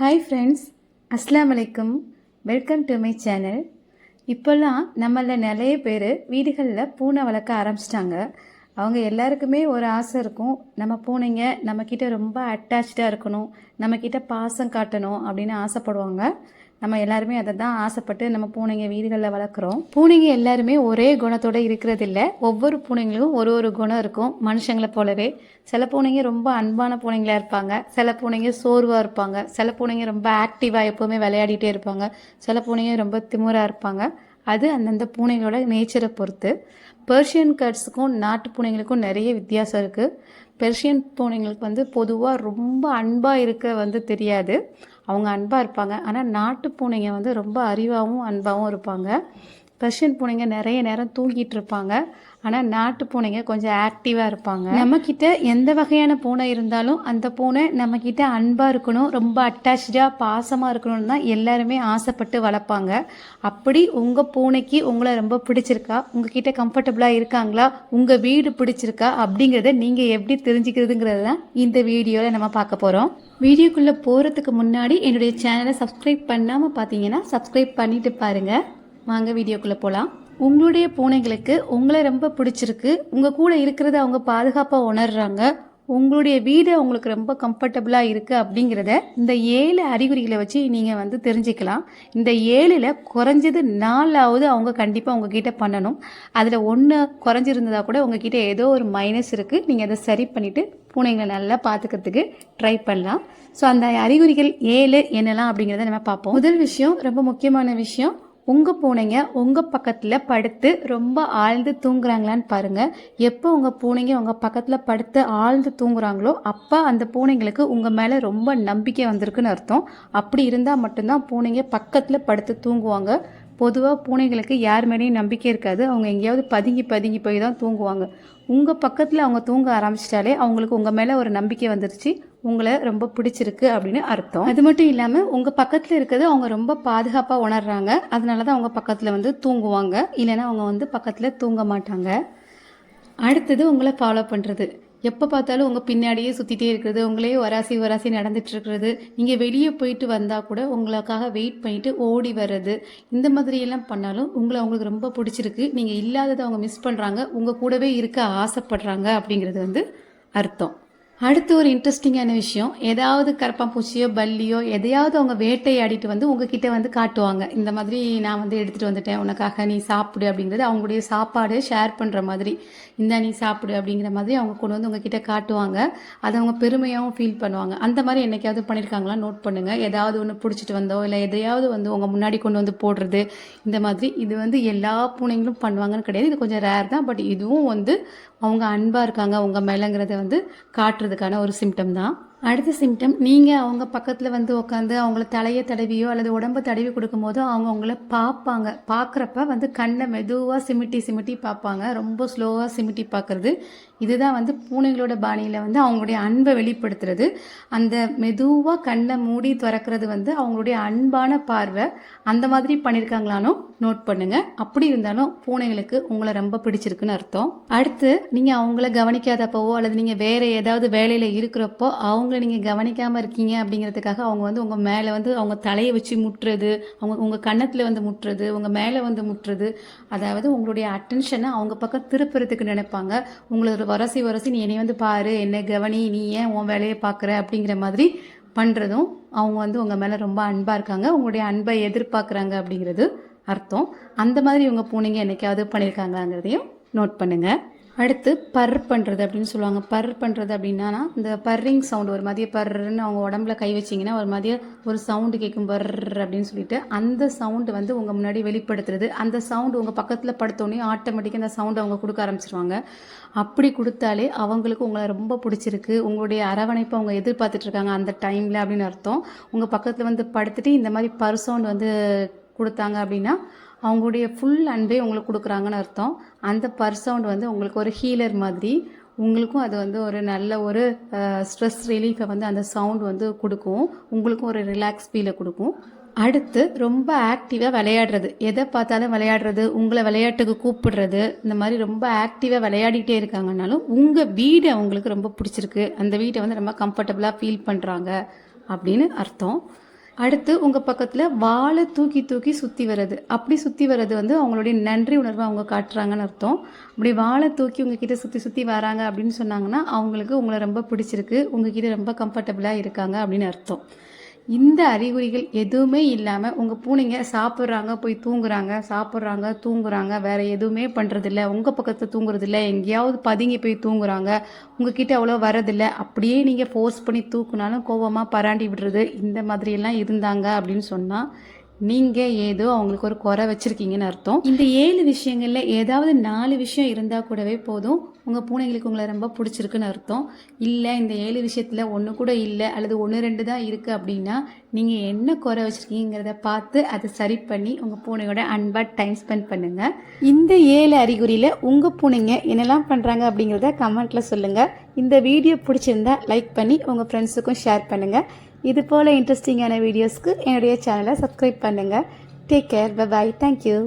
Hi friends அஸ்லாம் வலைக்கும் welcome to my channel இப்போல்லாம் நம்மள நிறைய பேர் வீடுகளில் பூனை வளர்க்க ஆரம்பிச்சிட்டாங்க. அவங்க எல்லாருக்குமே ஒரு ஆசை இருக்கும். நம்ம பூனைங்க நம்மக்கிட்ட ரொம்ப அட்டாச்சாக இருக்கணும். நம்மக்கிட்ட பாசம் காட்டணும் அப்படின்னு ஆசைப்படுவாங்க. நம்ம எல்லாருமே அதை தான் ஆசைப்பட்டு நம்ம பூனைங்க வீடுகளில் வளர்க்குறோம். பூனைங்க எல்லாருமே ஒரே குணத்தோட இருக்கிறதில்ல. ஒவ்வொரு பூனைங்களும் ஒரு ஒரு குணம் இருக்கும். மனுஷங்களை போலவே சில பூனைங்க ரொம்ப அன்பான பூனைங்களா இருப்பாங்க. சில பூனைங்க சோர்வாக இருப்பாங்க. சில பூனைங்க ரொம்ப ஆக்டிவாக எப்போவுமே விளையாடிட்டே இருப்பாங்க. சில பூனைங்க ரொம்ப திமுறாக இருப்பாங்க. அது அந்தந்த பூனைகளோட நேச்சரை பொறுத்து. பெர்ஷியன் கட்ஸுக்கும் நாட்டு பூனைங்களுக்கும் நிறைய வித்தியாசம் இருக்குது பெர்ஷியன் பூனைங்களுக்கு வந்து பொதுவாக ரொம்ப அன்பாக இருக்க வந்து தெரியாது. அவங்க அன்பாக இருப்பாங்க. ஆனால் நாட்டு பூனைங்க வந்து ரொம்ப அறிவாகவும் அன்பாகவும் இருப்பாங்க. ரஷ்யன் பூனைங்க நிறைய நேரம் தூங்கிட்டு இருப்பாங்க ஆனால் நாட்டு பூனைங்க கொஞ்சம் ஆக்டிவாக இருப்பாங்க. நம்மக்கிட்ட எந்த வகையான பூனை இருந்தாலும் அந்த பூனை நம்மக்கிட்ட அன்பாக இருக்கணும் ரொம்ப அட்டாச்சாக பாசமாக இருக்கணும்னு தான் எல்லாருமே ஆசைப்பட்டு வளர்ப்பாங்க. அப்படி உங்கள் பூனைக்கு உங்களை ரொம்ப பிடிச்சிருக்கா? உங்ககிட்ட கம்ஃபர்டபுளாக இருக்காங்களா? உங்கள் வீடு பிடிச்சிருக்கா? அப்படிங்கிறத நீங்கள் எப்படி தெரிஞ்சுக்கிறதுங்கிறது தான் இந்த வீடியோவில் நம்ம பார்க்க போகிறோம் வீடியோக்குள்ளே போகிறதுக்கு முன்னாடி என்னுடைய சேனலை சப்ஸ்கிரைப் பண்ணாமல் பார்த்தீங்கன்னா சப்ஸ்கிரைப் பண்ணிட்டு பாருங்கள் வாங்க வீடியோக்குள்ளே போகலாம் உங்களுடைய பூனைகளுக்கு உங்களை ரொம்ப பிடிச்சிருக்கு. உங்கள் கூட இருக்கிறத அவங்க பாதுகாப்பாக உணர்றாங்க. உங்களுடைய வீடு உங்களுக்கு ரொம்ப கம்ஃபர்டபுளாக இருக்குது அப்படிங்கிறத இந்த ஏழு அறிகுறிகளை வச்சு நீங்கள் வந்து தெரிஞ்சுக்கலாம். இந்த ஏழில் குறைஞ்சது நாலாவது அவங்க கண்டிப்பாக உங்ககிட்ட பண்ணணும். அதில் ஒன்று குறைஞ்சிருந்ததா கூட உங்ககிட்ட ஏதோ ஒரு மைனஸ் இருக்குது நீங்கள் அதை சரி பண்ணிவிட்டு பூனைங்களை நல்லா பார்த்துக்கிறதுக்கு ட்ரை பண்ணலாம். ஸோ அந்த அறிகுறிகள் ஏழு என்னெல்லாம் அப்படிங்கிறத நம்ம பார்ப்போம். முதல் விஷயம் ரொம்ப முக்கியமான விஷயம் உங்கள் பூனைங்க உங்கள் பக்கத்தில் படுத்து ரொம்ப ஆழ்ந்து தூங்குறாங்களான்னு பாருங்கள் எப்போ உங்கள் பூனைங்க உங்கள் பக்கத்தில் படுத்து ஆழ்ந்து தூங்குறாங்களோ அப்போ அந்த பூனைங்களுக்கு உங்கள் மேலே ரொம்ப நம்பிக்கை வந்திருக்குன்னு அர்த்தம். அப்படி இருந்தால் மட்டும்தான் பூனைங்க பக்கத்தில் படுத்து தூங்குவாங்க. பொதுவாக பூனைகளுக்கு யார் மேலேயும் நம்பிக்கை இருக்காது. அவங்க எங்கேயாவது பதுங்கி பதுங்கி போய் தான் தூங்குவாங்க. உங்கள் பக்கத்தில் அவங்க தூங்க ஆரம்பிச்சிட்டாலே அவங்களுக்கு உங்கள் மேலே ஒரு நம்பிக்கை வந்துருச்சு. உங்களை ரொம்ப பிடிச்சிருக்கு அப்படின்னு அர்த்தம். அது மட்டும் இல்லாமல் உங்கள் பக்கத்தில் இருக்கிறது அவங்க ரொம்ப பாதுகாப்பாக உணர்றாங்க. அதனால தான் அவங்க பக்கத்தில் வந்து தூங்குவாங்க. இல்லைன்னா அவங்க வந்து பக்கத்தில் தூங்க மாட்டாங்க. அடுத்தது உங்களை ஃபாலோ பண்ணுறது எப்போ பார்த்தாலும் உங்கள் பின்னாடியே சுற்றிட்டே இருக்கிறது உங்களே வராசி வராசி நடந்துட்டு இருக்கிறது நீங்கள் வெளியே போயிட்டு வந்தால் கூட உங்களுக்காக வெயிட் பண்ணிட்டு ஓடி வர்றது. இந்த மாதிரியெல்லாம் பண்ணாலும் உங்களை அவங்களுக்கு ரொம்ப பிடிச்சிருக்கு. நீங்கள் இல்லாததை அவங்க மிஸ் பண்ணுறாங்க உங்கள் கூடவே இருக்க ஆசைப்படுறாங்க அப்படிங்கிறது வந்து அர்த்தம். அடுத்து ஒரு இன்ட்ரெஸ்டிங்கான விஷயம். ஏதாவது கரப்பாம்பூச்சியோ பல்லியோ எதையாவது அவங்க வேட்டையாடிட்டு வந்து உங்ககிட்ட வந்து காட்டுவாங்க. இந்த மாதிரி நான் வந்து எடுத்துகிட்டு வந்துட்டேன். உனக்காக நீ சாப்பிடு அப்படிங்கிறது அவங்களுடைய சாப்பாடு ஷேர் பண்ணுற மாதிரி. இந்த நீ சாப்பிடு அப்படிங்கிற மாதிரி அவங்க கொண்டு வந்து உங்ககிட்ட காட்டுவாங்க. அதை அவங்க பெருமையாகவும் ஃபீல் பண்ணுவாங்க. அந்த மாதிரி என்னைக்காவது பண்ணியிருக்காங்களா நோட் பண்ணுங்கள் ஏதாவது ஒன்று பிடிச்சிட்டு வந்தோ இல்லை எதையாவது வந்து உங்கள் முன்னாடி கொண்டு வந்து போடுறது இந்த மாதிரி இது வந்து எல்லா பூனைங்களும் பண்ணுவாங்கன்னு கிடையாது. இது கொஞ்சம் ரேர் தான். பட் இதுவும் வந்து அவங்க அன்பாக இருக்காங்க உங்கள் மேலேங்கிறத வந்து காட்டுறதுக்கான ஒரு சிம்டம் தான். அடுத்த சிம்டம் நீங்கள் அவங்க பக்கத்தில் வந்து உட்காந்து அவங்கள தலையை தடவியோ அல்லது உடம்பு தடவி கொடுக்கும்போதோ அவங்க உங்களை பார்ப்பாங்க. பார்க்குறப்ப வந்து கண்ணை மெதுவாக சிமிட்டி சிமிட்டி பார்ப்பாங்க. ரொம்ப ஸ்லோவாக சிமிட்டி பார்க்குறது. இதுதான் வந்து பூனைகளோட பாணியில் வந்து அவங்களுடைய அன்பை வெளிப்படுத்துறது. அந்த மெதுவாக கண்ணை மூடி திறக்கிறது வந்து அவங்களுடைய அன்பான பார்வை. அந்த மாதிரி பண்ணியிருக்காங்களானும் நோட் பண்ணுங்க. அப்படி இருந்தாலும் பூனைகளுக்கு உங்களை ரொம்ப பிடிச்சிருக்குன்னு அர்த்தம். அடுத்து நீங்கள் அவங்கள கவனிக்காதப்பவோ அல்லது நீங்கள் வேற ஏதாவது வேலையில் இருக்கிறப்போ அவங்கள நீங்கள் கவனிக்காமல் இருக்கீங்க அப்படிங்கிறதுக்காக அவங்க வந்து உங்கள் மேலே வந்து அவங்க தலையை வச்சு முட்டுறது அவங்க உங்கள் கன்னத்தில் வந்து முட்டுறது உங்கள் மேலே வந்து முட்டுறது. அதாவது உங்களுடைய அட்டென்ஷனை அவங்க பக்கம் திருப்புறதுக்கு நினைப்பாங்க. உங்களை உரசி வரசி நீ என்னை வந்து பாரு என்னை கவனி நீ ஏன் உன் வேலையை பார்க்குற அப்படிங்கிற மாதிரி பண்ணுறதும் அவங்க வந்து உங்கள் மேலே ரொம்ப அன்பாக இருக்காங்க. உங்களுடைய அன்பை எதிர்பார்க்குறாங்க அப்படிங்கிறது அர்த்தம். அந்த மாதிரி இவங்க பூனைங்க என்னைக்காவது பண்ணியிருக்காங்கங்கிறதையும் நோட் பண்ணுங்கள் அடுத்து பர் பண்ணுறது அப்படின்னு சொல்லுவாங்க. பர் பண்ணுறது அப்படின்னா இந்த பர்ரிங் சவுண்ட் ஒரு மாதிரியே பர்ன்னு அவங்க உடம்புல கை வச்சிங்கன்னா ஒரு மாதிரியே ஒரு சவுண்டு கேட்கும். பர் அப்படின்னு சொல்லிட்டு அந்த சவுண்டு வந்து உங்கள் முன்னாடி வெளிப்படுத்துறது. அந்த சவுண்டு உங்கள் பக்கத்தில் படுத்தோடனே ஆட்டோமேட்டிக்காக அந்த சவுண்டு அவங்க கொடுக்க ஆரம்பிச்சிருவாங்க. அப்படி கொடுத்தாலே அவங்களுக்கு உங்களை ரொம்ப பிடிச்சிருக்கு. உங்களுடைய அரவணைப்பை அவங்க எதிர்பார்த்துட்ருக்காங்க அந்த டைமில் அப்படின்னு அர்த்தம். உங்கள் பக்கத்தில் வந்து படுத்துட்டு இந்த மாதிரி பர் சவுண்ட் வந்து கொடுத்தாங்க அப்படின்னா அவங்களுடைய ஃபுல் அன்பே உங்களுக்கு கொடுக்குறாங்கன்னு அர்த்தம். அந்த பர்சவுண்ட் வந்து உங்களுக்கு ஒரு ஹீலர் மாதிரி உங்களுக்கும் அது வந்து ஒரு நல்ல ஒரு ஸ்ட்ரெஸ் ரிலீஃபை வந்து அந்த சவுண்ட் வந்து கொடுக்கும். உங்களுக்கும் ஒரு ரிலாக்ஸ் ஃபீலை கொடுக்கும். அடுத்து ரொம்ப ஆக்டிவாக விளையாடுறது. எதை பார்த்தாலும் விளையாடுறது உங்களை விளையாட்டுக்கு கூப்பிடுறது இந்த மாதிரி ரொம்ப ஆக்டிவாக விளையாடிட்டே இருக்காங்கனாலும் உங்கள் வீடு அவங்களுக்கு ரொம்ப பிடிச்சிருக்கு. அந்த வீட்டை வந்து ரொம்ப கம்ஃபர்டபுளாக ஃபீல் பண்ணுறாங்க அப்படின்னு அர்த்தம். அடுத்து உங்கள் பக்கத்தில் வாழை தூக்கி தூக்கி சுற்றி வர்றது. அப்படி சுற்றி வர்றது வந்து அவங்களுடைய நன்றி உணர்வை அவங்க காட்டுறாங்கன்னு அர்த்தம். அப்படி வாழை தூக்கி உங்ககிட்ட சுற்றி சுற்றி வராங்க அப்படின்னு சொன்னாங்கன்னா அவங்களுக்கு உங்களை ரொம்ப பிடிச்சிருக்கு உங்ககிட்ட ரொம்ப கம்ஃபர்டபுளாக இருக்காங்க அப்படின்னு அர்த்தம். இந்த அறிகுறிகள் எதுவுமே இல்லாமல் உங்கள் பூனைங்க சாப்பிட்றாங்க போய் தூங்குறாங்க சாப்பிட்றாங்க தூங்குறாங்க வேறு எதுவுமே பண்ணுறதில்ல உங்கள் பக்கத்தில் தூங்குறதில்ல. எங்கேயாவது பதுங்கி போய் தூங்குறாங்க. உங்ககிட்ட அவ்வளோ வரதில்லை அப்படியே நீங்கள் ஃபோர்ஸ் பண்ணி தூக்குனாலும் கோவமாக பராண்டி விடுறது இந்த மாதிரியெல்லாம் இருந்தாங்க அப்படின்னு சொன்னால் நீங்கள் ஏதோ அவங்களுக்கு ஒரு குறை வச்சுருக்கீங்கன்னு அர்த்தம். இந்த ஏழு விஷயங்களில் ஏதாவது நாலு விஷயம் இருந்தால் கூடவே போதும். உங்கள் பூனைங்களுக்கு உங்களை ரொம்ப பிடிச்சிருக்குன்னு அர்த்தம். இல்லை இந்த ஏழு விஷயத்தில் ஒன்று கூட இல்லை அல்லது ஒன்று ரெண்டு தான் இருக்குது அப்படின்னா நீங்கள் என்ன குறை வச்சுருக்கீங்கிறத பார்த்து அதை சரி பண்ணி உங்கள் பூனையோட அன்பாக டைம் ஸ்பெண்ட் பண்ணுங்கள் இந்த ஏழு அறிகுறியில் உங்கள் பூனைங்க என்னெல்லாம் பண்ணுறாங்க அப்படிங்கிறத கமெண்ட்டில் சொல்லுங்கள் இந்த வீடியோ பிடிச்சிருந்தா லைக் பண்ணி உங்கள் ஃப்ரெண்ட்ஸுக்கும் ஷேர் பண்ணுங்கள் இது போல் இன்ட்ரெஸ்டிங்கான வீடியோஸ்க்கு என்னுடைய சேனலை சப்ஸ்கிரைப் பண்ணுங்கள் டேக் கேர் பை தேங்க்யூ